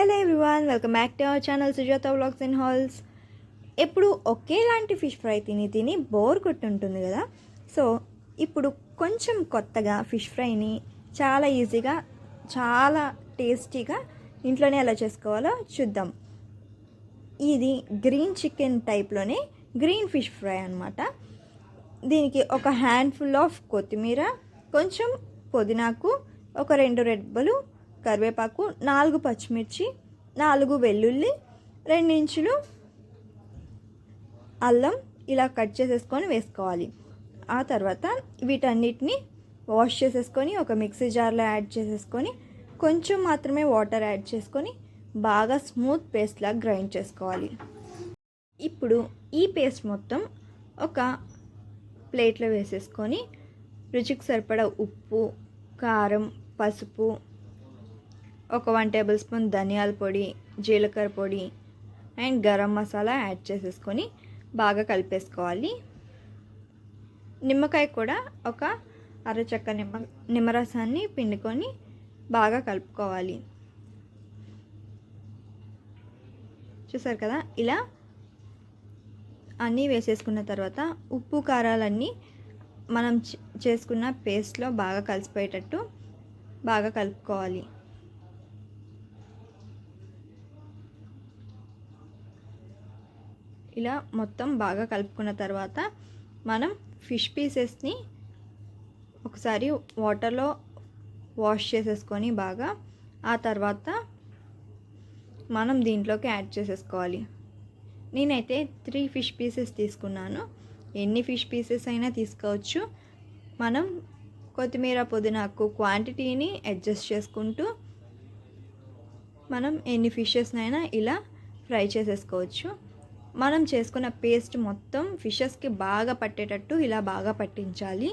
Hello everyone welcome back to our channel Sujatha vlogs and hauls. ఎప్పుడు ఒకేలాంటి fish fry తిని తిని bore కొట్టుంటుంది కదా? సో ఇప్పుడు కొంచెం కొత్తగా ఫిష్ ఫ్రైని చాలా ఈజీగా చాలా టేస్టీగా ఇంట్లోనే ఎలా చేసుకోవాలో చూద్దాం. ఇది గ్రీన్ చికెన్ టైప్లోనే గ్రీన్ ఫిష్ ఫ్రై అనమాట దీనికి ఒక హ్యాండ్ఫుల్ ఆఫ్ కొత్తిమీర కొంచెం పుదీనాకు ఒక రెండు రెడ్బలు కరివేపాకు నాలుగు పచ్చిమిర్చి నాలుగు వెల్లుల్లి రెండించులు అల్లం ఇలా కట్ చేసేసుకొని వేసుకోవాలి. ఆ తర్వాత వీటన్నిటిని వాష్ చేసేసుకొని ఒక మిక్సీ జార్లో యాడ్ చేసేసుకొని కొంచెం మాత్రమే వాటర్ యాడ్ చేసుకొని బాగా స్మూత్ పేస్ట్లా గ్రైండ్ చేసుకోవాలి. ఇప్పుడు ఈ పేస్ట్ మొత్తం ఒక ప్లేట్లో వేసేసుకొని రుచికి సరిపడా ఉప్పు కారం పసుపు ఒక వన్ టేబుల్ స్పూన్ ధనియాల పొడి జీలకర్ర పొడి అండ్ గరం మసాలా యాడ్ చేసేసుకొని బాగా కలిపేసుకోవాలి. నిమ్మకాయ కూడా ఒక అరచక్క నిమ్మ నిమ్మరసాన్ని పిండుకొని బాగా కలుపుకోవాలి. చూసారు కదా? ఇలా అన్నీ వేసేసుకున్న తర్వాత ఉప్పు కారాలన్నీ మనం చేసుకున్న పేస్ట్లో బాగా కలిసిపోయేటట్టు బాగా కలుపుకోవాలి. ఇలా మొత్తం బాగా కలుపుకున్న తర్వాత మనం ఫిష్ పీసెస్ని ఒకసారి వాటర్లో వాష్ చేసేసుకొని బాగా ఆ తర్వాత మనం దీంట్లోకి యాడ్ చేసేసుకోవాలి. నేనైతే త్రీ ఫిష్ పీసెస్ తీసుకున్నాను. ఎన్ని ఫిష్ పీసెస్ అయినా తీసుకోవచ్చు. మనం కొత్తిమీర పుదీనాకు క్వాంటిటీని అడ్జస్ట్ చేసుకుంటూ మనం ఎన్ని ఫిషెస్నైనా ఇలా ఫ్రై చేసేసుకోవచ్చు. మనం చేసుకున్న పేస్ట్ మొత్తం ఫిషెస్కి బాగా పట్టేటట్టు ఇలా బాగా పట్టించాలి.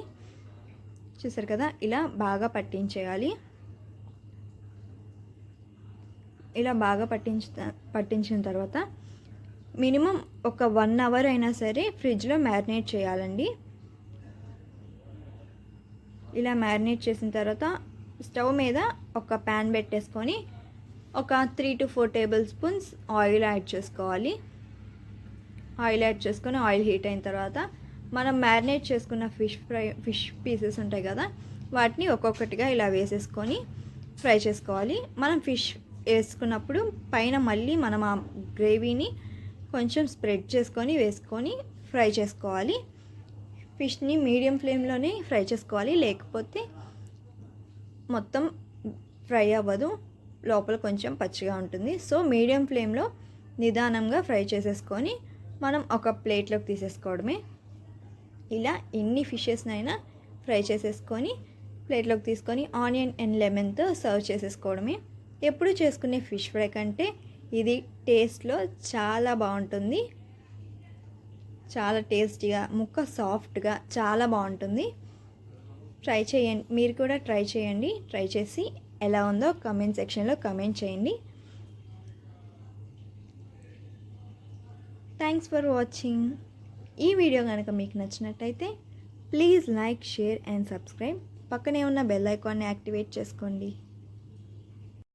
చూసారు కదా? ఇలా బాగా పట్టించేయాలి. ఇలా బాగా పట్టించ పట్టించిన తర్వాత మినిమం ఒక వన్ అవర్ అయినా సరే ఫ్రిడ్జ్లో మ్యారినేట్ చేయాలండి. ఇలా మ్యారినేట్ చేసిన తర్వాత స్టవ్ మీద ఒక ప్యాన్ పెట్టేసుకొని ఒక three two four tablespoons oil add చేసుకోవాలి. ఆయిల్ యాడ్ చేసుకొని ఆయిల్ హీట్ అయిన తర్వాత మనం మ్యారినేట్ చేసుకున్న ఫిష్ ఫ్రై ఫిష్ పీసెస్ ఉంటాయి కదా వాటిని ఒక్కొక్కటిగా ఇలా వేసేసుకొని ఫ్రై చేసుకోవాలి. మనం ఫిష్ వేసుకున్నప్పుడు పైన మళ్ళీ మనం ఆ గ్రేవీని కొంచెం స్ప్రెడ్ చేసుకొని వేసుకొని ఫ్రై చేసుకోవాలి. ఫిష్ని మీడియం ఫ్లేమ్లోనే ఫ్రై చేసుకోవాలి. లేకపోతే మొత్తం ఫ్రై అవ్వదు. లోపల కొంచెం పచ్చిగా ఉంటుంది. సో మీడియం ఫ్లేమ్లో నిదానంగా ఫ్రై చేసేసుకొని మనం ఒక ప్లేట్లోకి తీసేసుకోవడమే. ఇలా ఎన్ని ఫిషెస్నైనా ఫ్రై చేసేసుకొని ప్లేట్లోకి తీసుకొని ఆనియన్ అండ్ లెమన్తో సర్వ్ చేసేసుకోవడమే. ఎప్పుడు చేసుకునే ఫిష్ ఫ్రై కంటే ఇది టేస్ట్లో చాలా బాగుంటుంది. చాలా టేస్టీగా ముక్క సాఫ్ట్గా చాలా బాగుంటుంది. ట్రై చేయండి మీరు కూడా ట్రై చేయండి. ట్రై చేసి ఎలా ఉందో కమెంట్ సెక్షన్లో కమెంట్ చేయండి. థ్యాంక్స్ ఫర్ వాచింగ్ ఈ వీడియో కనుక మీకు నచ్చినట్టయితే please like share and subscribe పక్కనే ఉన్న బెల్ ఐకాన్ని యాక్టివేట్ చేసుకోండి.